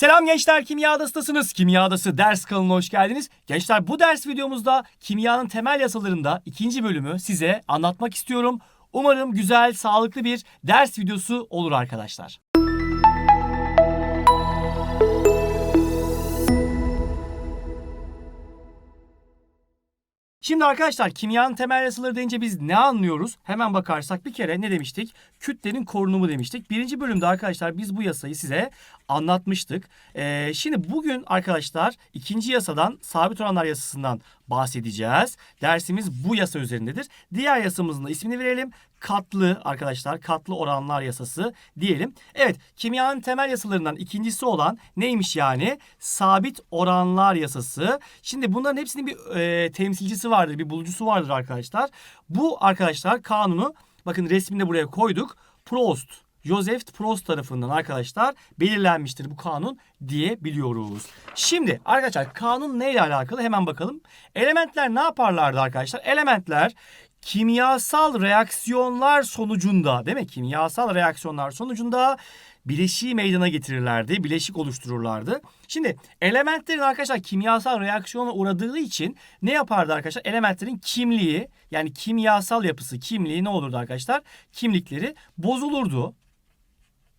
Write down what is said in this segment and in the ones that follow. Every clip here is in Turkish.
Selam gençler, Kimya Adası'ndasınız. Kimya Adası ders kanalına hoş geldiniz. Gençler bu ders videomuzda kimyanın temel yasalarında ikinci bölümü size anlatmak istiyorum. Umarım güzel, sağlıklı bir ders videosu olur arkadaşlar. Şimdi arkadaşlar kimyanın temel yasaları deyince biz ne anlıyoruz? Hemen bakarsak bir kere ne demiştik? Kütlenin korunumu demiştik. Birinci bölümde arkadaşlar biz bu yasayı size anlatmıştık. Ee, şimdi bugün arkadaşlar ikinci yasadan sabit oranlar yasasından bahsedeceğiz. Dersimiz bu yasa üzerindedir. Diğer yasamızın da ismini verelim. Katlı arkadaşlar katlı oranlar yasası diyelim. Evet kimyanın temel yasalarından ikincisi olan neymiş yani? Sabit oranlar yasası. Şimdi bunların hepsinin bir e, temsilcisi vardır, bir bulucusu vardır arkadaşlar. Bu arkadaşlar kanunu bakın resmini buraya koyduk. Prost Joseph Prost tarafından arkadaşlar belirlenmiştir bu kanun diyebiliyoruz. Şimdi arkadaşlar kanun neyle alakalı hemen bakalım. Elementler ne yaparlardı arkadaşlar? Elementler kimyasal reaksiyonlar sonucunda değil mi? Kimyasal reaksiyonlar sonucunda bileşiği meydana getirirlerdi. Bileşik oluştururlardı. Şimdi elementlerin arkadaşlar kimyasal reaksiyona uğradığı için ne yapardı arkadaşlar? Elementlerin kimliği yani kimyasal yapısı, kimliği ne olurdu arkadaşlar? Kimlikleri bozulurdu.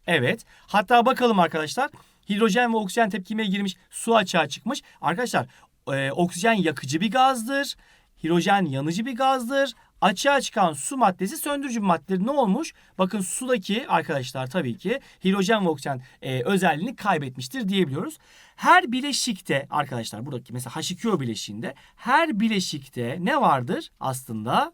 Evet. Hatta bakalım arkadaşlar. Hidrojen ve oksijen tepkimeye girmiş su açığa çıkmış. Arkadaşlar e, oksijen yakıcı bir gazdır. Hidrojen yanıcı bir gazdır. Açığa çıkan su maddesi söndürücü bir maddedir. Ne olmuş? Bakın sudaki arkadaşlar tabii ki hidrojen ve oksijen e, özelliğini kaybetmiştir diyebiliyoruz. Her bileşikte arkadaşlar buradaki mesela H2O bileşiğinde her bileşikte ne vardır aslında?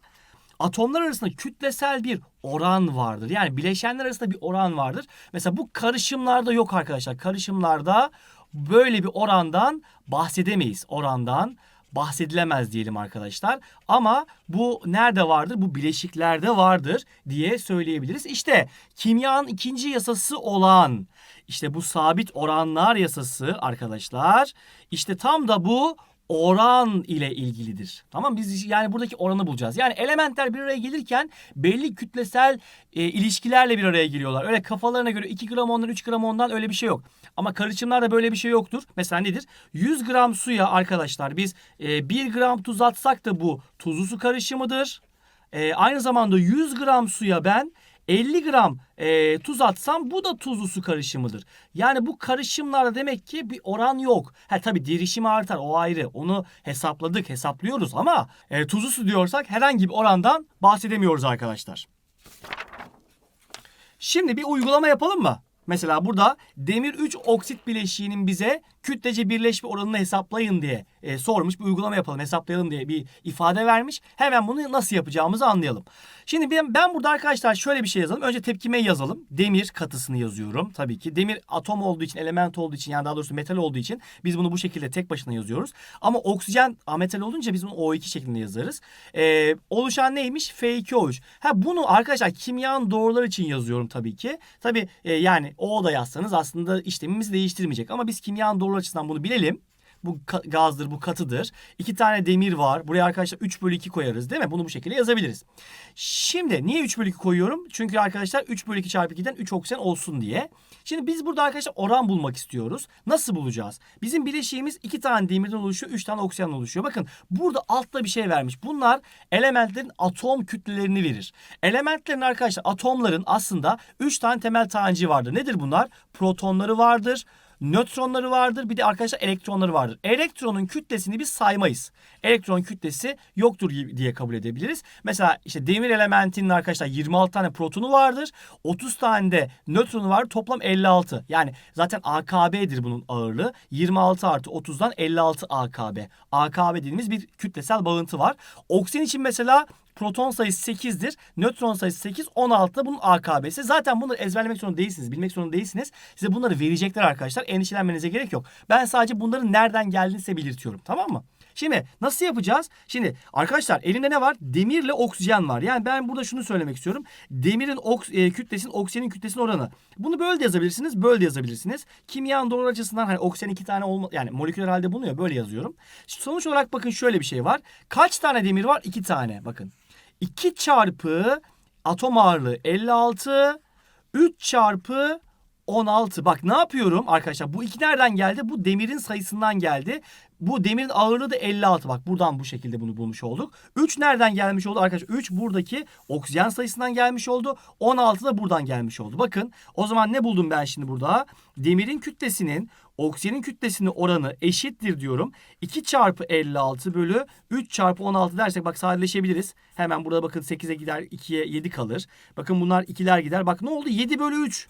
Atomlar arasında kütlesel bir oran vardır. Yani bileşenler arasında bir oran vardır. Mesela bu karışımlarda yok arkadaşlar. Karışımlarda böyle bir orandan bahsedemeyiz. Orandan bahsedilemez diyelim arkadaşlar. Ama bu nerede vardır? Bu bileşiklerde vardır diye söyleyebiliriz. İşte kimyanın ikinci yasası olan işte bu sabit oranlar yasası arkadaşlar. İşte tam da bu oran ile ilgilidir. Tamam biz yani buradaki oranı bulacağız. Yani elementler bir araya gelirken belli kütlesel e, ilişkilerle bir araya geliyorlar. Öyle kafalarına göre 2 gram ondan 3 gram ondan öyle bir şey yok. Ama karışımlarda böyle bir şey yoktur. Mesela nedir? 100 gram suya arkadaşlar biz e, 1 gram tuz atsak da bu tuzlu su karışımıdır. E, aynı zamanda 100 gram suya ben 50 gram e, tuz atsam bu da tuzlu su karışımıdır. Yani bu karışımlarda demek ki bir oran yok. Ha tabii derişim artar o ayrı. Onu hesapladık hesaplıyoruz ama e, tuzlu su diyorsak herhangi bir orandan bahsedemiyoruz arkadaşlar. Şimdi bir uygulama yapalım mı? Mesela burada demir 3 oksit bileşiğinin bize kütlece birleşme oranını hesaplayın diye e, sormuş. Bir uygulama yapalım hesaplayalım diye bir ifade vermiş. Hemen bunu nasıl yapacağımızı anlayalım. Şimdi ben, ben burada arkadaşlar şöyle bir şey yazalım. Önce tepkimeyi yazalım. Demir katısını yazıyorum tabii ki. Demir atom olduğu için, element olduğu için yani daha doğrusu metal olduğu için biz bunu bu şekilde tek başına yazıyoruz. Ama oksijen ametal olunca biz bunu O2 şeklinde yazarız. E, oluşan neymiş? F2O3. Ha bunu arkadaşlar kimyanın doğruları için yazıyorum tabii ki. Tabii e, yani O da yazsanız aslında işlemimizi değiştirmeyecek. Ama biz kimyanın doğruları açısından bunu bilelim. Bu gazdır, bu katıdır. İki tane demir var. Buraya arkadaşlar 3 bölü 2 koyarız değil mi? Bunu bu şekilde yazabiliriz. Şimdi niye 3 bölü 2 koyuyorum? Çünkü arkadaşlar 3 bölü 2 çarpı 2'den 3 oksijen olsun diye. Şimdi biz burada arkadaşlar oran bulmak istiyoruz. Nasıl bulacağız? Bizim bileşiğimiz 2 tane demirden oluşuyor, 3 tane oksijen oluşuyor. Bakın burada altta bir şey vermiş. Bunlar elementlerin atom kütlelerini verir. Elementlerin arkadaşlar atomların aslında 3 tane temel taneci vardır. Nedir bunlar? Protonları vardır nötronları vardır. Bir de arkadaşlar elektronları vardır. Elektronun kütlesini biz saymayız. Elektron kütlesi yoktur diye kabul edebiliriz. Mesela işte demir elementinin arkadaşlar 26 tane protonu vardır. 30 tane de nötronu var. Toplam 56. Yani zaten AKB'dir bunun ağırlığı. 26 artı 30'dan 56 AKB. AKB dediğimiz bir kütlesel bağıntı var. Oksijen için mesela Proton sayısı 8'dir. Nötron sayısı 8. 16 da bunun AKB'si. Zaten bunları ezberlemek zorunda değilsiniz. Bilmek zorunda değilsiniz. Size bunları verecekler arkadaşlar. Endişelenmenize gerek yok. Ben sadece bunların nereden geldiğini size belirtiyorum. Tamam mı? Şimdi nasıl yapacağız? Şimdi arkadaşlar elimde ne var? Demirle oksijen var. Yani ben burada şunu söylemek istiyorum. Demirin oks e, kütlesinin oksijenin kütlesinin oranı. Bunu böyle de yazabilirsiniz, böyle de yazabilirsiniz. Kimyanın doğru açısından hani oksijen iki tane olma yani moleküler halde bulunuyor. Böyle yazıyorum. Sonuç olarak bakın şöyle bir şey var. Kaç tane demir var? İki tane. Bakın. 2 çarpı atom ağırlığı 56 3 çarpı 16. Bak ne yapıyorum arkadaşlar? Bu iki nereden geldi? Bu demirin sayısından geldi. Bu demirin ağırlığı da 56. Bak buradan bu şekilde bunu bulmuş olduk. 3 nereden gelmiş oldu arkadaşlar? 3 buradaki oksijen sayısından gelmiş oldu. 16 da buradan gelmiş oldu. Bakın o zaman ne buldum ben şimdi burada? Demirin kütlesinin oksijenin kütlesinin oranı eşittir diyorum. 2 çarpı 56 bölü 3 çarpı 16 dersek bak sadeleşebiliriz. Hemen burada bakın 8'e gider 2'ye 7 kalır. Bakın bunlar 2'ler gider. Bak ne oldu? 7 bölü 3.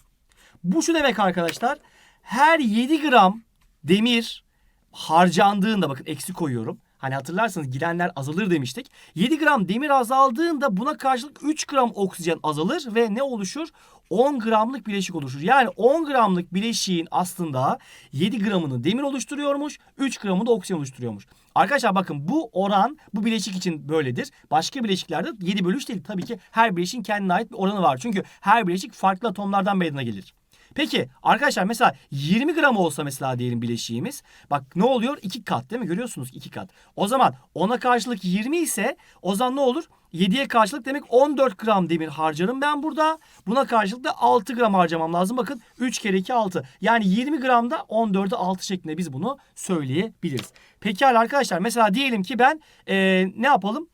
Bu şu demek arkadaşlar. Her 7 gram demir harcandığında bakın eksi koyuyorum. Hani hatırlarsanız girenler azalır demiştik. 7 gram demir azaldığında buna karşılık 3 gram oksijen azalır ve ne oluşur? 10 gramlık bileşik oluşur. Yani 10 gramlık bileşiğin aslında 7 gramını demir oluşturuyormuş, 3 gramını da oksijen oluşturuyormuş. Arkadaşlar bakın bu oran bu bileşik için böyledir. Başka bileşiklerde 7 bölü 3 değil. Tabii ki her bileşiğin kendine ait bir oranı var. Çünkü her bileşik farklı atomlardan meydana gelir. Peki arkadaşlar mesela 20 gram olsa mesela diyelim bileşiğimiz. Bak ne oluyor? 2 kat değil mi? Görüyorsunuz 2 kat. O zaman ona karşılık 20 ise o zaman ne olur? 7'ye karşılık demek 14 gram demir harcarım ben burada. Buna karşılık da 6 gram harcamam lazım. Bakın 3 kere 2 6. Yani 20 gramda 14'e 6 şeklinde biz bunu söyleyebiliriz. Pekala arkadaşlar mesela diyelim ki ben ee, ne yapalım?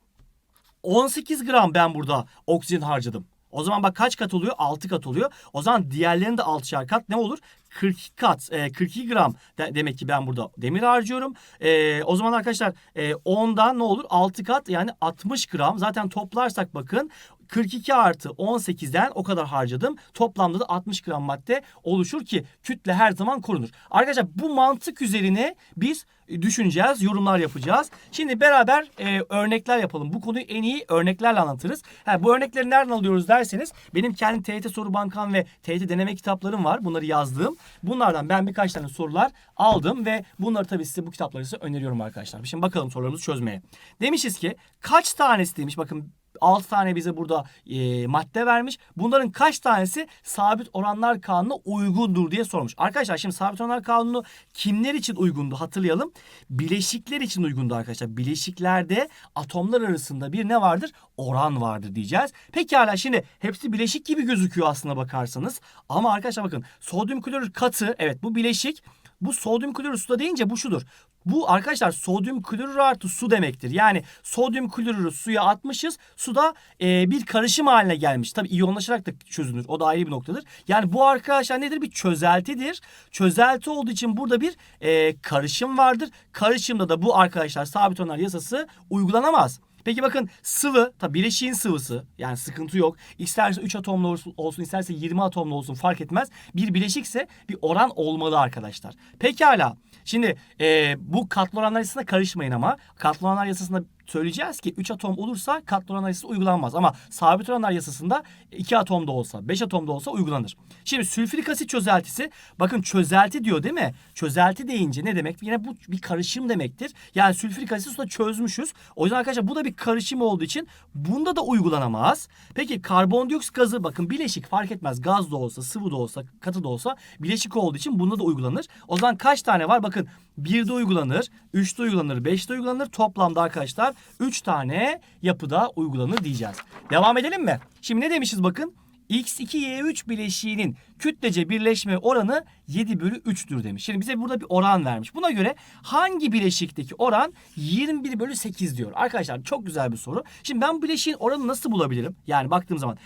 18 gram ben burada oksijen harcadım. O zaman bak kaç kat oluyor? 6 kat oluyor. O zaman diğerlerinin de 6'şar kat ne olur? 42 kat, e, 42 gram de, demek ki ben burada demir harcıyorum. E, o zaman arkadaşlar e, 10'dan ne olur? 6 kat yani 60 gram. Zaten toplarsak bakın 42 artı 18'den o kadar harcadım. Toplamda da 60 gram madde oluşur ki kütle her zaman korunur. Arkadaşlar bu mantık üzerine biz düşüneceğiz, yorumlar yapacağız. Şimdi beraber e, örnekler yapalım. Bu konuyu en iyi örneklerle anlatırız. Ha, bu örnekleri nereden alıyoruz derseniz benim kendi TYT Soru Bankam ve TYT deneme kitaplarım var. Bunları yazdığım. Bunlardan ben birkaç tane sorular aldım ve bunları tabii size bu kitapları size öneriyorum arkadaşlar. Şimdi bakalım sorularımızı çözmeye. Demişiz ki kaç tanesi demiş bakın 6 tane bize burada e, madde vermiş. Bunların kaç tanesi sabit oranlar kanununa uygundur diye sormuş. Arkadaşlar şimdi sabit oranlar kanunu kimler için uygundu hatırlayalım. Bileşikler için uygundu arkadaşlar. Bileşiklerde atomlar arasında bir ne vardır? Oran vardır diyeceğiz. Pekala şimdi hepsi bileşik gibi gözüküyor aslına bakarsanız. Ama arkadaşlar bakın sodyum klorür katı evet bu bileşik. Bu sodyum klorür suda deyince bu şudur. Bu arkadaşlar sodyum klorür artı su demektir. Yani sodyum klorürü suya atmışız. Suda e, bir karışım haline gelmiş. Tabii iyonlaşarak da çözünür. O da ayrı bir noktadır. Yani bu arkadaşlar nedir? Bir çözeltidir. Çözelti olduğu için burada bir e, karışım vardır. Karışımda da bu arkadaşlar sabit onar yasası uygulanamaz. Peki bakın sıvı, tabi bileşiğin sıvısı yani sıkıntı yok. İsterse 3 atomlu olsun, olsun, isterse 20 atomlu olsun fark etmez. Bir bileşikse bir oran olmalı arkadaşlar. Pekala. Şimdi e, bu katlı oranlar yasasına karışmayın ama. Katlı oranlar yasasında söyleyeceğiz ki 3 atom olursa katlı oranlar yasası uygulanmaz. Ama sabit oranlar yasasında 2 atom da olsa 5 atom da olsa uygulanır. Şimdi sülfürik asit çözeltisi bakın çözelti diyor değil mi? Çözelti deyince ne demek? Yine bu bir karışım demektir. Yani sülfürik asit suda çözmüşüz. O yüzden arkadaşlar bu da bir karışım olduğu için bunda da uygulanamaz. Peki karbondioksit gazı bakın bileşik fark etmez. Gaz da olsa, sıvı da olsa, katı da olsa bileşik olduğu için bunda da uygulanır. O zaman kaç tane var? Bakın 1'de uygulanır, 3'te uygulanır, 5'te uygulanır. Toplamda arkadaşlar 3 tane yapıda uygulanır diyeceğiz. Devam edelim mi? Şimdi ne demişiz bakın? X2Y3 bileşiğinin kütlece birleşme oranı 7 bölü 3'tür demiş. Şimdi bize burada bir oran vermiş. Buna göre hangi bileşikteki oran 21 bölü 8 diyor. Arkadaşlar çok güzel bir soru. Şimdi ben bileşiğin oranını nasıl bulabilirim? Yani baktığım zaman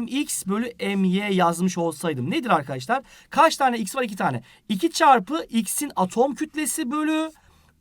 mx bölü my yazmış olsaydım nedir arkadaşlar? Kaç tane x var? 2 tane. 2 çarpı x'in atom kütlesi bölü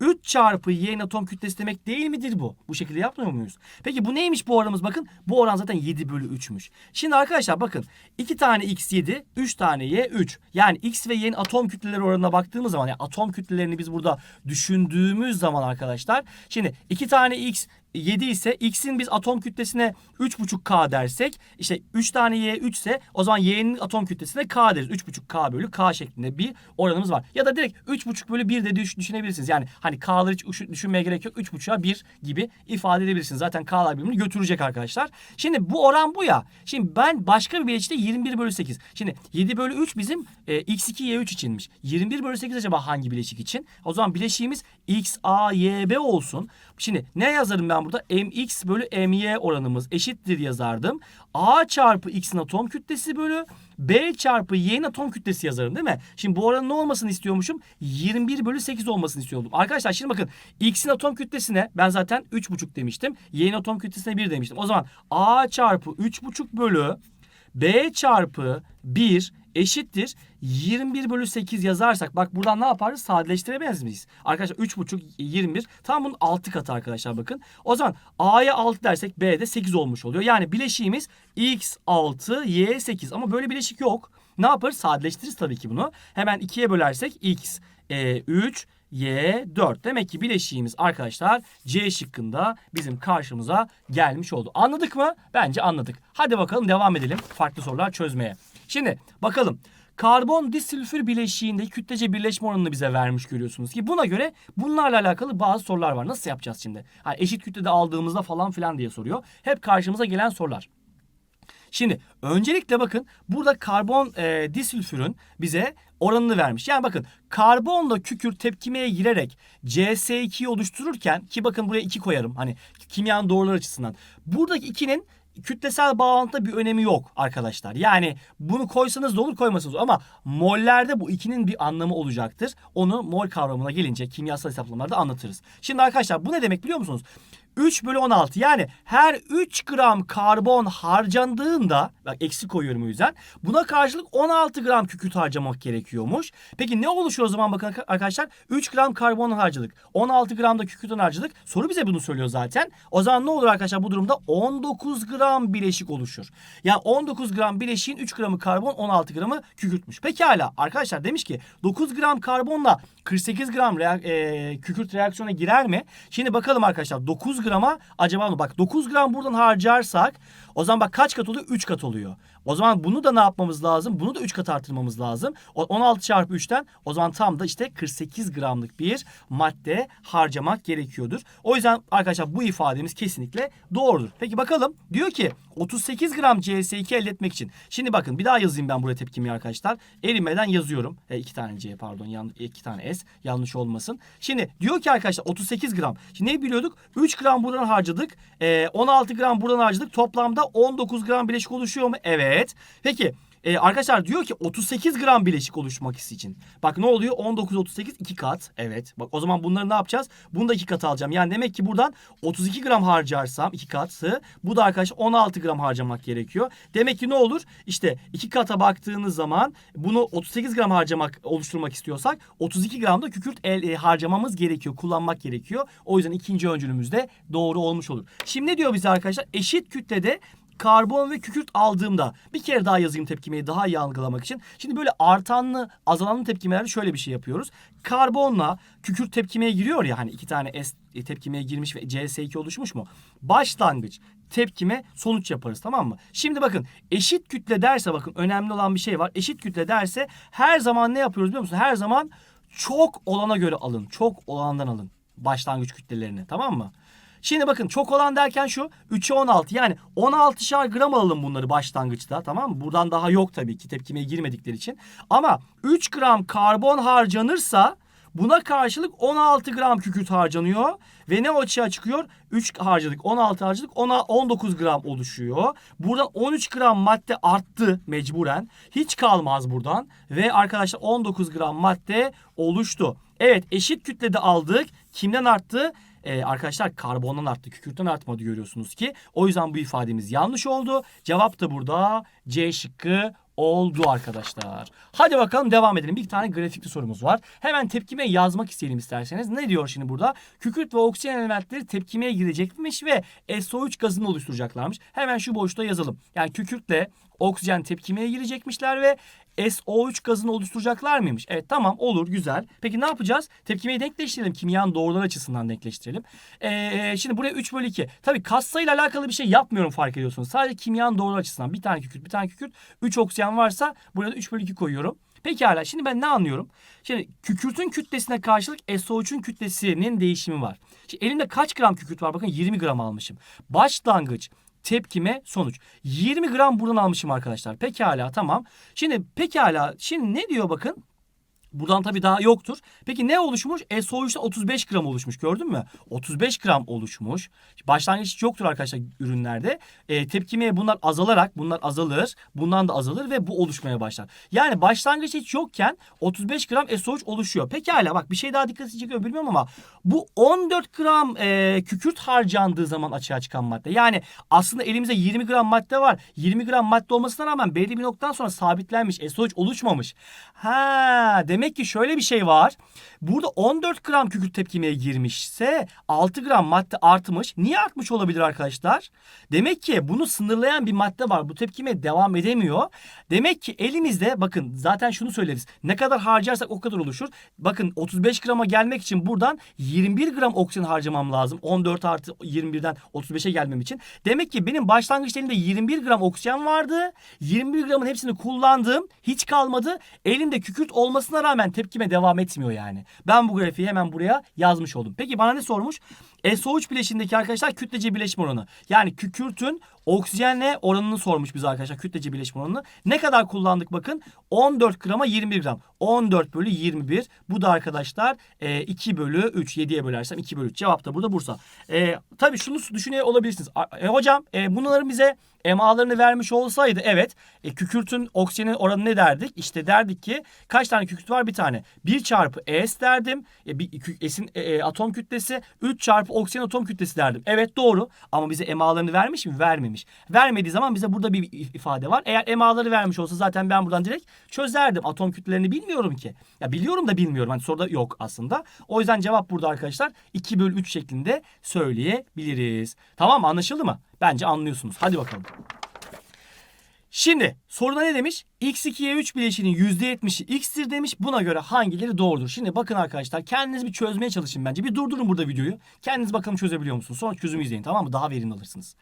3 çarpı y'nin atom kütlesi demek değil midir bu? Bu şekilde yapmıyor muyuz? Peki bu neymiş bu oranımız? Bakın bu oran zaten 7 bölü 3'müş. Şimdi arkadaşlar bakın 2 tane x 7, 3 tane y 3. Yani x ve y'nin atom kütleleri oranına baktığımız zaman yani atom kütlelerini biz burada düşündüğümüz zaman arkadaşlar. Şimdi 2 tane x 7 ise x'in biz atom kütlesine 3,5k dersek işte 3 tane y 3 ise o zaman y'nin atom kütlesine k deriz. 3,5k bölü k şeklinde bir oranımız var. Ya da direkt 3,5 bölü 1 de düş- düşünebilirsiniz. Yani hani k'ları hiç düşünmeye gerek yok. 3,5'a 1 gibi ifade edebilirsiniz. Zaten k'lar birbirini götürecek arkadaşlar. Şimdi bu oran bu ya. Şimdi ben başka bir bileşikte 21 bölü 8. Şimdi 7 bölü 3 bizim e, x2 y3 içinmiş. 21 bölü 8 acaba hangi bileşik için? O zaman bileşiğimiz x, a, y, b olsun. Şimdi ne yazarım ben burada mx bölü my oranımız eşittir yazardım. A çarpı x'in atom kütlesi bölü B çarpı y'nin atom kütlesi yazarım değil mi? Şimdi bu oranın ne olmasını istiyormuşum? 21 bölü 8 olmasını istiyordum. Arkadaşlar şimdi bakın x'in atom kütlesine ben zaten 3,5 demiştim. Y'nin atom kütlesine 1 demiştim. O zaman A çarpı 3,5 bölü B çarpı 1 eşittir 21 bölü 8 yazarsak bak buradan ne yaparız sadeleştiremez miyiz? Arkadaşlar 3,5 21 tam bunun 6 katı arkadaşlar bakın. O zaman A'ya 6 dersek B'de 8 olmuş oluyor. Yani bileşiğimiz X 6 Y 8 ama böyle bileşik yok. Ne yaparız? Sadeleştiririz tabii ki bunu. Hemen 2'ye bölersek X e, 3 Y 4. Demek ki bileşiğimiz arkadaşlar C şıkkında bizim karşımıza gelmiş oldu. Anladık mı? Bence anladık. Hadi bakalım devam edelim farklı sorular çözmeye. Şimdi bakalım. Karbon disülfür bileşiğinde kütlece birleşme oranını bize vermiş görüyorsunuz ki buna göre bunlarla alakalı bazı sorular var. Nasıl yapacağız şimdi? Hani eşit kütlede aldığımızda falan filan diye soruyor. Hep karşımıza gelen sorular. Şimdi öncelikle bakın burada karbon e, disülfürün bize oranını vermiş. Yani bakın karbonla kükürt tepkimeye girerek CS2'yi oluştururken ki bakın buraya 2 koyarım hani kimyanın doğrular açısından. Buradaki 2'nin kütlesel bağlantıda bir önemi yok arkadaşlar. Yani bunu koysanız da olur koymasanız ama mollerde bu ikinin bir anlamı olacaktır. Onu mol kavramına gelince kimyasal hesaplamalarda anlatırız. Şimdi arkadaşlar bu ne demek biliyor musunuz? 3 bölü 16 yani her 3 gram karbon harcandığında bak eksi koyuyorum o yüzden buna karşılık 16 gram kükürt harcamak gerekiyormuş. Peki ne oluşuyor o zaman bakın arkadaşlar 3 gram karbon harcadık 16 gram da kükürtten harcadık soru bize bunu söylüyor zaten. O zaman ne olur arkadaşlar bu durumda 19 gram bileşik oluşur. Yani 19 gram bileşiğin 3 gramı karbon 16 gramı kükürtmüş. Pekala arkadaşlar demiş ki 9 gram karbonla 48 gram reak- e, kükürt reaksiyona girer mi? Şimdi bakalım arkadaşlar 9 grama acaba bak 9 gram buradan harcarsak o zaman bak kaç kat oluyor? 3 kat oluyor. O zaman bunu da ne yapmamız lazım? Bunu da 3 kat artırmamız lazım. O 16 çarpı 3'ten o zaman tam da işte 48 gramlık bir madde harcamak gerekiyordur. O yüzden arkadaşlar bu ifademiz kesinlikle doğrudur. Peki bakalım diyor ki 38 gram CS2 elde etmek için. Şimdi bakın bir daha yazayım ben buraya tepkimi arkadaşlar. Erimeden yazıyorum. E, iki tane C pardon yan, iki tane S yanlış olmasın. Şimdi diyor ki arkadaşlar 38 gram. Şimdi ne biliyorduk? 3 gram buradan harcadık. E, 16 gram buradan harcadık. Toplamda 19 gram bileşik oluşuyor mu? Evet. Peki ee, arkadaşlar diyor ki 38 gram bileşik oluşmak için. Bak ne oluyor? 19 38 2 kat. Evet. Bak o zaman bunları ne yapacağız? Bunu da 2 kat alacağım. Yani demek ki buradan 32 gram harcarsam 2 katı bu da arkadaşlar 16 gram harcamak gerekiyor. Demek ki ne olur? İşte 2 kata baktığınız zaman bunu 38 gram harcamak oluşturmak istiyorsak 32 gram da kükürt el, e, harcamamız gerekiyor. Kullanmak gerekiyor. O yüzden ikinci öncülümüz de doğru olmuş olur. Şimdi ne diyor bize arkadaşlar? Eşit kütlede karbon ve kükürt aldığımda bir kere daha yazayım tepkimeyi daha iyi algılamak için. Şimdi böyle artanlı azalanlı tepkimelerde şöyle bir şey yapıyoruz. Karbonla kükürt tepkimeye giriyor ya hani iki tane S tepkimeye girmiş ve CS2 oluşmuş mu? Başlangıç tepkime sonuç yaparız tamam mı? Şimdi bakın eşit kütle derse bakın önemli olan bir şey var. Eşit kütle derse her zaman ne yapıyoruz biliyor musun? Her zaman çok olana göre alın. Çok olandan alın başlangıç kütlelerini tamam mı? Şimdi bakın çok olan derken şu 3'e 16 yani 16'şar gram alalım bunları başlangıçta tamam mı? Buradan daha yok tabii ki tepkimeye girmedikleri için. Ama 3 gram karbon harcanırsa buna karşılık 16 gram kükürt harcanıyor. Ve ne açığa çıkıyor? 3 harcadık 16 harcadık ona 19 gram oluşuyor. Buradan 13 gram madde arttı mecburen. Hiç kalmaz buradan. Ve arkadaşlar 19 gram madde oluştu. Evet eşit kütlede aldık. Kimden arttı? Ee, arkadaşlar karbondan arttı, kükürtten artmadı görüyorsunuz ki. O yüzden bu ifademiz yanlış oldu. Cevap da burada C şıkkı oldu arkadaşlar. Hadi bakalım devam edelim. Bir tane grafikli sorumuz var. Hemen tepkime yazmak isteyelim isterseniz. Ne diyor şimdi burada? Kükürt ve oksijen elementleri tepkimeye girecekmiş ve SO3 gazını oluşturacaklarmış. Hemen şu boşluğa yazalım. Yani kükürtle oksijen tepkimeye girecekmişler ve SO3 gazını oluşturacaklar mıymış? Evet tamam olur güzel. Peki ne yapacağız? Tepkimeyi denkleştirelim. Kimyanın doğrular açısından denkleştirelim. Ee, şimdi buraya 3 bölü 2. Tabii katsayıyla alakalı bir şey yapmıyorum fark ediyorsunuz. Sadece kimyanın doğrular açısından. Bir tane kükürt bir tane kükürt. 3 oksijen varsa buraya da 3 bölü 2 koyuyorum. Pekala şimdi ben ne anlıyorum? Şimdi kükürtün kütlesine karşılık SO3'ün kütlesinin değişimi var. Şimdi elimde kaç gram kükürt var? Bakın 20 gram almışım. Başlangıç tepkime sonuç. 20 gram buradan almışım arkadaşlar. Pekala tamam. Şimdi pekala şimdi ne diyor bakın? Buradan tabii daha yoktur. Peki ne oluşmuş? SO3'te 35 gram oluşmuş gördün mü? 35 gram oluşmuş. Başlangıç hiç yoktur arkadaşlar ürünlerde. E, tepkimeye bunlar azalarak bunlar azalır. Bundan da azalır ve bu oluşmaya başlar. Yani başlangıç hiç yokken 35 gram SO3 oluşuyor. Pekala bak bir şey daha dikkatini çekiyor bilmiyorum ama bu 14 gram e, kükürt harcandığı zaman açığa çıkan madde. Yani aslında elimizde 20 gram madde var. 20 gram madde olmasına rağmen belli bir noktadan sonra sabitlenmiş. SO3 oluşmamış. Ha demek ki şöyle bir şey var. Burada 14 gram kükürt tepkimeye girmişse 6 gram madde artmış. Niye artmış olabilir arkadaşlar? Demek ki bunu sınırlayan bir madde var. Bu tepkime devam edemiyor. Demek ki elimizde bakın zaten şunu söyleriz. Ne kadar harcarsak o kadar oluşur. Bakın 35 grama gelmek için buradan 21 gram oksijen harcamam lazım. 14 artı 21'den 35'e gelmem için. Demek ki benim başlangıçta elimde 21 gram oksijen vardı. 21 gramın hepsini kullandım. Hiç kalmadı. Elimde kükürt olmasına rağmen tepkime devam etmiyor yani. Ben bu grafiği hemen buraya yazmış oldum. Peki bana ne sormuş? SO3 bileşindeki arkadaşlar kütlece birleşme oranı. Yani kükürtün oksijenle oranını sormuş bize arkadaşlar kütlece birleşme oranını. Ne kadar kullandık bakın 14 grama 21 gram. 14 bölü 21 bu da arkadaşlar e, 2 bölü 3 7'ye bölersem 2 bölü 3 cevap da burada Bursa. E, tabii şunu düşünüyor olabilirsiniz. E, hocam e, bunların bize emalarını vermiş olsaydı evet e, kükürtün oksijenin oranı ne derdik? İşte derdik ki kaç tane kükürt var bir tane. 1 çarpı S derdim. E, bir, S'in e, e, atom kütlesi 3 çarpı oksijen atom kütlesi derdim. Evet doğru ama bize emalarını vermiş mi? Vermemiş. Vermediği zaman bize burada bir if- ifade var. Eğer emaları vermiş olsa zaten ben buradan direkt çözerdim. Atom kütlelerini bilmiyorum ki. Ya biliyorum da bilmiyorum. Hani soruda yok aslında. O yüzden cevap burada arkadaşlar 2 bölü 3 şeklinde söyleyebiliriz. Tamam mı? Anlaşıldı mı? Bence anlıyorsunuz. Hadi bakalım. Şimdi soruda ne demiş? X2Y3 bileşinin %70'i X'tir demiş. Buna göre hangileri doğrudur? Şimdi bakın arkadaşlar kendiniz bir çözmeye çalışın bence. Bir durdurun burada videoyu. Kendiniz bakalım çözebiliyor musunuz? Sonra çözümü izleyin tamam mı? Daha verimli alırsınız.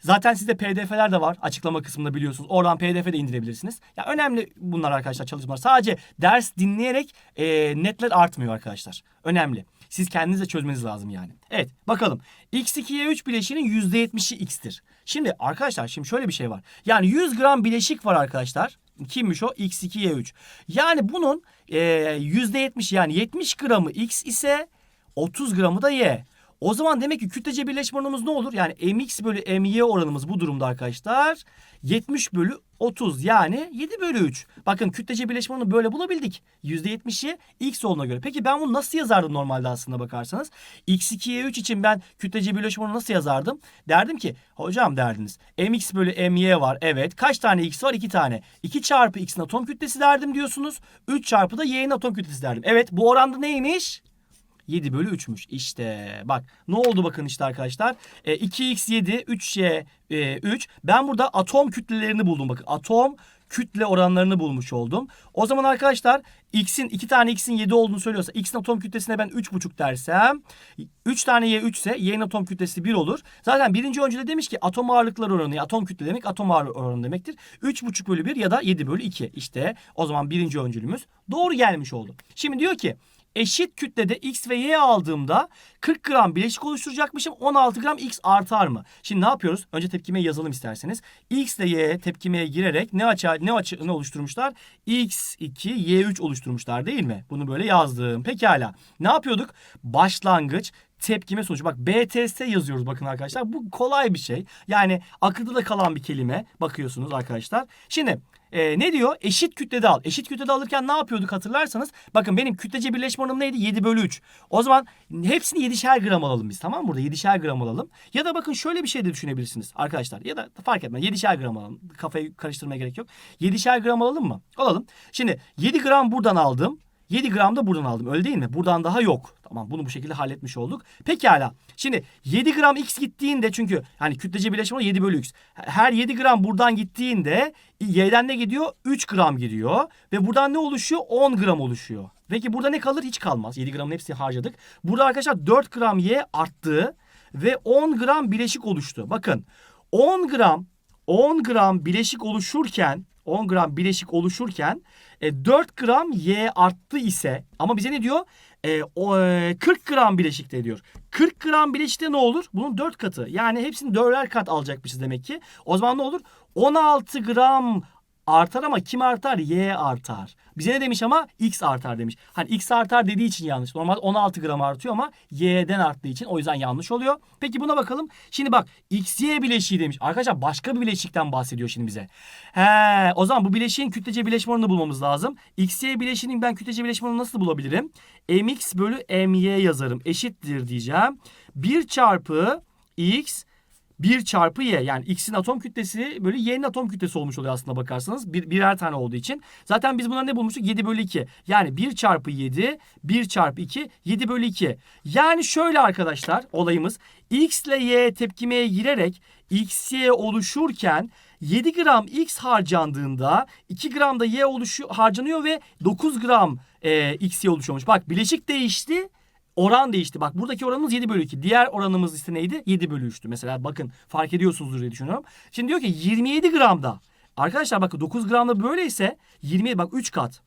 Zaten sizde pdf'ler de var. Açıklama kısmında biliyorsunuz. Oradan pdf de indirebilirsiniz. Ya önemli bunlar arkadaşlar çalışmalar. Sadece ders dinleyerek e, netler artmıyor arkadaşlar. Önemli. Siz kendiniz de çözmeniz lazım yani. Evet bakalım. X2Y3 bileşinin %70'i X'tir. Şimdi arkadaşlar şimdi şöyle bir şey var. Yani 100 gram bileşik var arkadaşlar. Kimmiş o? X2Y3. Yani bunun e, %70 yani 70 gramı X ise 30 gramı da Y. O zaman demek ki kütlece birleşme oranımız ne olur? Yani mx bölü my oranımız bu durumda arkadaşlar. 70 bölü 30 yani 7 bölü 3. Bakın kütlece birleşme oranını böyle bulabildik. %70'i x olduğuna göre. Peki ben bunu nasıl yazardım normalde aslında bakarsanız? x2'ye 3 için ben kütlece birleşme oranını nasıl yazardım? Derdim ki hocam derdiniz mx bölü my var. Evet. Kaç tane x var? 2 tane. 2 çarpı x'in atom kütlesi derdim diyorsunuz. 3 çarpı da y'nin atom kütlesi derdim. Evet bu oranda neymiş? 7 bölü 3'müş. İşte bak ne oldu bakın işte arkadaşlar. E, 2x 7, 3y e, 3. Ben burada atom kütlelerini buldum bakın. Atom kütle oranlarını bulmuş oldum. O zaman arkadaşlar x'in 2 tane x'in 7 olduğunu söylüyorsa x'in atom kütlesine ben 3,5 dersem 3 tane y 3 ise y'nin atom kütlesi 1 olur. Zaten birinci öncüde demiş ki atom ağırlıklar oranı atom kütle demek atom ağırlık oranı demektir. 3,5 bölü 1 ya da 7 bölü 2. İşte o zaman birinci öncülümüz doğru gelmiş oldu. Şimdi diyor ki eşit kütlede X ve Y aldığımda 40 gram bileşik oluşturacakmışım. 16 gram X artar mı? Şimdi ne yapıyoruz? Önce tepkimeyi yazalım isterseniz. X ile Y tepkimeye girerek ne açı ne açı oluşturmuşlar? X2 Y3 oluşturmuşlar değil mi? Bunu böyle yazdım. Pekala. Ne yapıyorduk? Başlangıç tepkime sonucu. Bak BTS yazıyoruz bakın arkadaşlar. Bu kolay bir şey. Yani akılda da kalan bir kelime. Bakıyorsunuz arkadaşlar. Şimdi e, ne diyor? Eşit kütlede al. Eşit kütlede alırken ne yapıyorduk hatırlarsanız? Bakın benim kütlece birleşme oranım neydi? 7 bölü 3. O zaman hepsini 7'şer gram alalım biz. Tamam mı? Burada 7'şer gram alalım. Ya da bakın şöyle bir şey de düşünebilirsiniz arkadaşlar. Ya da fark etmez. 7'şer gram alalım. Kafayı karıştırmaya gerek yok. 7'şer gram alalım mı? Alalım. Şimdi 7 gram buradan aldım. 7 gram da buradan aldım. Öyle değil mi? Buradan daha yok. Tamam bunu bu şekilde halletmiş olduk. Pekala. Şimdi 7 gram x gittiğinde çünkü hani kütlece birleşme oranı 7 bölü x. Her 7 gram buradan gittiğinde y'den ne gidiyor? 3 gram gidiyor. Ve buradan ne oluşuyor? 10 gram oluşuyor. Peki burada ne kalır? Hiç kalmaz. 7 gramın hepsini harcadık. Burada arkadaşlar 4 gram y arttı. Ve 10 gram bileşik oluştu. Bakın 10 gram 10 gram bileşik oluşurken 10 gram bileşik oluşurken e, 4 gram Y arttı ise ama bize ne diyor? E, o, e, 40 gram bileşikte diyor. 40 gram bileşikte ne olur? Bunun 4 katı. Yani hepsini 4'er kat alacakmışız demek ki. O zaman ne olur? 16 gram artar ama kim artar? Y artar. Bize ne demiş ama X artar demiş. Hani X artar dediği için yanlış. Normalde 16 gram artıyor ama Y'den arttığı için o yüzden yanlış oluyor. Peki buna bakalım. Şimdi bak XY bileşiği demiş. Arkadaşlar başka bir bileşikten bahsediyor şimdi bize. He, o zaman bu bileşiğin kütlece bileşme oranını bulmamız lazım. XY bileşiğinin ben kütlece bileşme oranını nasıl bulabilirim? MX bölü MY yazarım. Eşittir diyeceğim. 1 çarpı X 1 çarpı y yani x'in atom kütlesi böyle y'nin atom kütlesi olmuş oluyor aslında bakarsanız. Bir, birer tane olduğu için. Zaten biz buna ne bulmuştuk? 7 bölü 2. Yani 1 çarpı 7 1 çarpı 2 7 bölü 2. Yani şöyle arkadaşlar olayımız x ile y tepkimeye girerek xy oluşurken 7 gram x harcandığında 2 gram da y oluşu harcanıyor ve 9 gram e, xy oluşuyormuş. Bak bileşik değişti. Oran değişti. Bak buradaki oranımız 7 bölü 2. Diğer oranımız ise neydi? 7 bölü 3'tü. Mesela bakın fark ediyorsunuzdur diye düşünüyorum. Şimdi diyor ki 27 gramda. Arkadaşlar bakın 9 gramda böyleyse 27 bak 3 kat.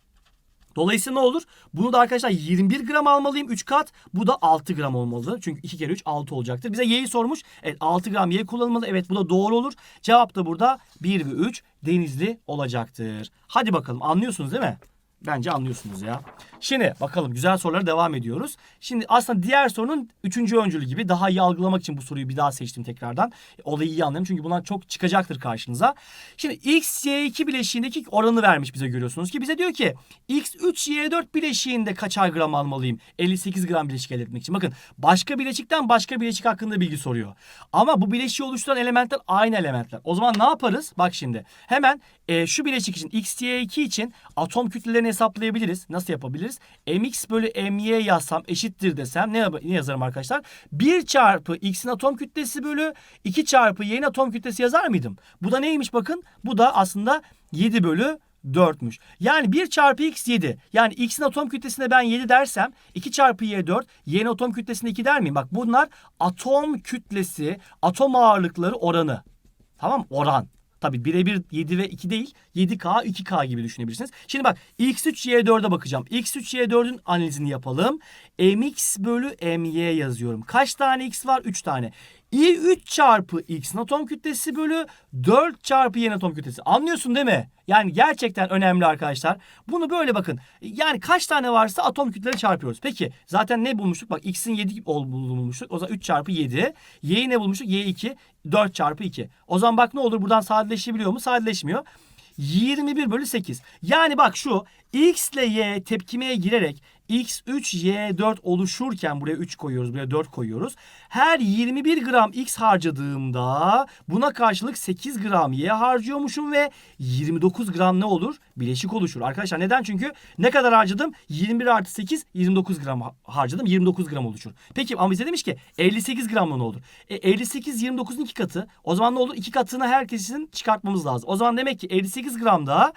Dolayısıyla ne olur? Bunu da arkadaşlar 21 gram almalıyım 3 kat. Bu da 6 gram olmalı. Çünkü 2 kere 3 6 olacaktır. Bize y'yi sormuş. Evet 6 gram y kullanılmalı. Evet bu da doğru olur. Cevap da burada 1 ve 3 denizli olacaktır. Hadi bakalım anlıyorsunuz değil mi? Bence anlıyorsunuz ya. Şimdi bakalım güzel sorulara devam ediyoruz. Şimdi aslında diğer sorunun üçüncü öncülü gibi daha iyi algılamak için bu soruyu bir daha seçtim tekrardan. Olayı iyi anlayalım çünkü bunlar çok çıkacaktır karşınıza. Şimdi x, y2 bileşiğindeki oranı vermiş bize görüyorsunuz ki bize diyor ki x, 3, y4 bileşiğinde kaçar gram almalıyım? 58 gram bileşik elde etmek için. Bakın başka bileşikten başka bileşik hakkında bilgi soruyor. Ama bu bileşiği oluşturan elementler aynı elementler. O zaman ne yaparız? Bak şimdi hemen e, şu bileşik için x, y2 için atom kütlelerini hesaplayabiliriz. Nasıl yapabiliriz? Mx bölü my yazsam eşittir desem ne, ne yazarım arkadaşlar? 1 çarpı x'in atom kütlesi bölü 2 çarpı y'nin atom kütlesi yazar mıydım? Bu da neymiş bakın? Bu da aslında 7 bölü 4'müş. Yani 1 çarpı x 7. Yani x'in atom kütlesine ben 7 dersem 2 çarpı y 4. Y'nin atom kütlesine 2 der miyim? Bak bunlar atom kütlesi, atom ağırlıkları oranı. Tamam Oran. Tabii birebir 7 ve 2 değil 7K 2K gibi düşünebilirsiniz. Şimdi bak X3 Y4'e bakacağım. X3 Y4'ün analizini yapalım. MX bölü MY yazıyorum. Kaç tane X var? 3 tane. I3 çarpı X'in atom kütlesi bölü 4 çarpı Y'nin atom kütlesi. Anlıyorsun değil mi? Yani gerçekten önemli arkadaşlar. Bunu böyle bakın. Yani kaç tane varsa atom kütleleri çarpıyoruz. Peki zaten ne bulmuştuk? Bak X'in 7 olduğunu bulmuştuk. O zaman 3 çarpı 7. Y'yi ne bulmuştuk? Y2 4 çarpı 2. O zaman bak ne olur buradan sadeleşebiliyor mu? Sadeleşmiyor. 21 bölü 8. Yani bak şu X ile Y tepkimeye girerek X3 Y4 oluşurken buraya 3 koyuyoruz buraya 4 koyuyoruz. Her 21 gram X harcadığımda buna karşılık 8 gram Y harcıyormuşum ve 29 gram ne olur? Bileşik oluşur. Arkadaşlar neden? Çünkü ne kadar harcadım? 21 artı 8 29 gram harcadım. 29 gram oluşur. Peki ama bize demiş ki 58 gramla ne olur? E, 58 29'un 2 katı. O zaman ne olur? 2 katını herkesin çıkartmamız lazım. O zaman demek ki 58 gramda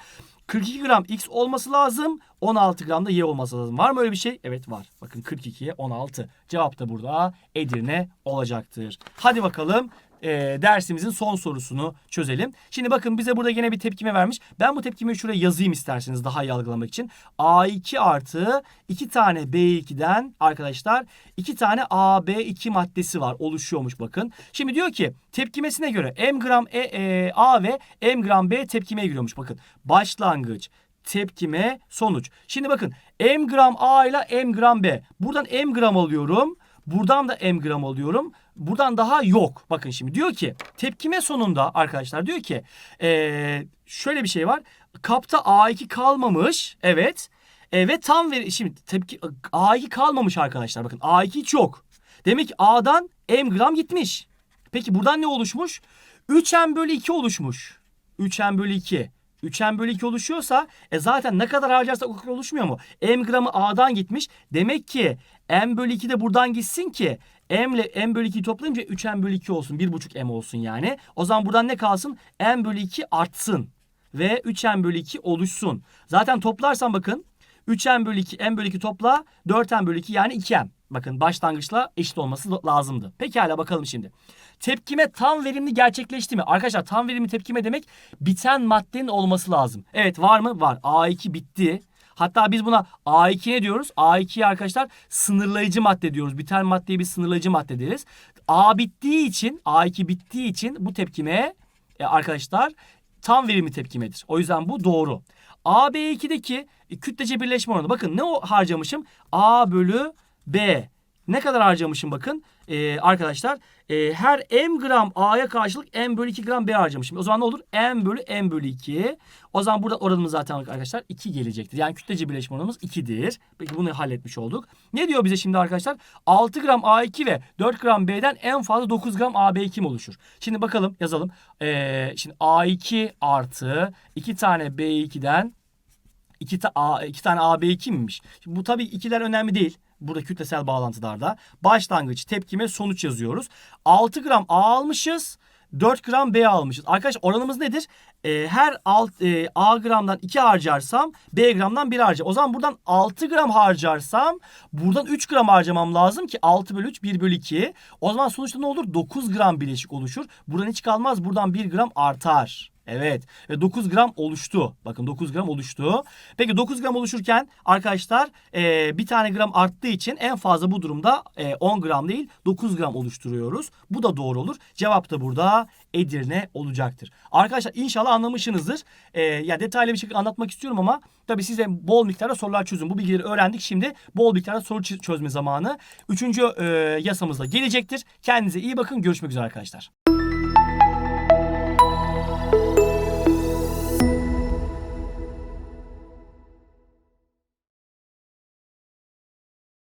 42 gram X olması lazım. 16 gram da Y olması lazım. Var mı öyle bir şey? Evet var. Bakın 42'ye 16. Cevap da burada Edirne olacaktır. Hadi bakalım e, dersimizin son sorusunu çözelim. Şimdi bakın bize burada yine bir tepkime vermiş. Ben bu tepkimeyi şuraya yazayım isterseniz daha iyi algılamak için. A2 artı 2 tane B2'den arkadaşlar 2 tane AB2 maddesi var. Oluşuyormuş bakın. Şimdi diyor ki tepkimesine göre M gram e, e, A ve M gram B tepkimeye giriyormuş. Bakın başlangıç, tepkime, sonuç. Şimdi bakın M gram A ile M gram B. Buradan M gram alıyorum. Buradan da M gram alıyorum. Buradan daha yok. Bakın şimdi diyor ki tepkime sonunda arkadaşlar diyor ki ee, şöyle bir şey var. Kapta A2 kalmamış. Evet. E, ve tam ver şimdi tepki A2 kalmamış arkadaşlar. Bakın A2 hiç yok. Demek ki A'dan M gram gitmiş. Peki buradan ne oluşmuş? 3M bölü 2 oluşmuş. 3M bölü 2. 3M bölü 2 oluşuyorsa e zaten ne kadar harcarsak o kadar oluşmuyor mu? M gramı A'dan gitmiş. Demek ki M bölü 2 de buradan gitsin ki M ile M bölü 2'yi toplayınca 3M bölü 2 olsun. 1,5 M olsun yani. O zaman buradan ne kalsın? M bölü 2 artsın. Ve 3M bölü 2 oluşsun. Zaten toplarsan bakın 3M bölü 2, M bölü 2 topla 4M bölü 2 yani 2M. Bakın başlangıçla eşit olması lazımdı. Pekala bakalım şimdi. Tepkime tam verimli gerçekleşti mi? Arkadaşlar tam verimli tepkime demek biten maddenin olması lazım. Evet var mı? Var. A2 bitti. Hatta biz buna A2 ne diyoruz? A2'ye arkadaşlar sınırlayıcı madde diyoruz. Biten maddeye bir sınırlayıcı madde deriz. A bittiği için, A2 bittiği için bu tepkime e, arkadaşlar tam verimli tepkimedir. O yüzden bu doğru. AB2'deki kütlece birleşme oranı. Bakın ne harcamışım? A bölü B. Ne kadar harcamışım bakın Ee, arkadaşlar. e, her m gram A'ya karşılık m bölü 2 gram B harcamışım. O zaman ne olur? m bölü m bölü 2. O zaman burada oranımız zaten arkadaşlar 2 gelecektir. Yani kütlece birleşme oranımız 2'dir. Peki bunu halletmiş olduk. Ne diyor bize şimdi arkadaşlar? 6 gram A2 ve 4 gram B'den en fazla 9 gram AB2 mi oluşur? Şimdi bakalım yazalım. Ee, şimdi A2 artı 2 tane B2'den iki, ta, A, iki tane AB2 miymiş? Şimdi bu tabii ikiler önemli değil. Burada kütlesel bağlantılarda. Başlangıç, tepkime, sonuç yazıyoruz. 6 gram A almışız. 4 gram B almışız. Arkadaşlar oranımız nedir? Ee, her alt, e, A gramdan 2 harcarsam B gramdan 1 harcar. O zaman buradan 6 gram harcarsam buradan 3 gram harcamam lazım ki 6 bölü 3 1 bölü 2. O zaman sonuçta ne olur? 9 gram bileşik oluşur. Buradan hiç kalmaz. Buradan 1 gram artar. Evet. Ve 9 gram oluştu. Bakın 9 gram oluştu. Peki 9 gram oluşurken arkadaşlar e, bir tane gram arttığı için en fazla bu durumda e, 10 gram değil 9 gram oluşturuyoruz. Bu da doğru olur. Cevap da burada Edirne olacaktır. Arkadaşlar inşallah anlamışsınızdır. E, ya detaylı bir şekilde anlatmak istiyorum ama tabii size bol miktarda sorular çözün. Bu bilgileri öğrendik. Şimdi bol miktarda soru çö- çözme zamanı. Üçüncü e, yasamız da gelecektir. Kendinize iyi bakın. Görüşmek üzere arkadaşlar.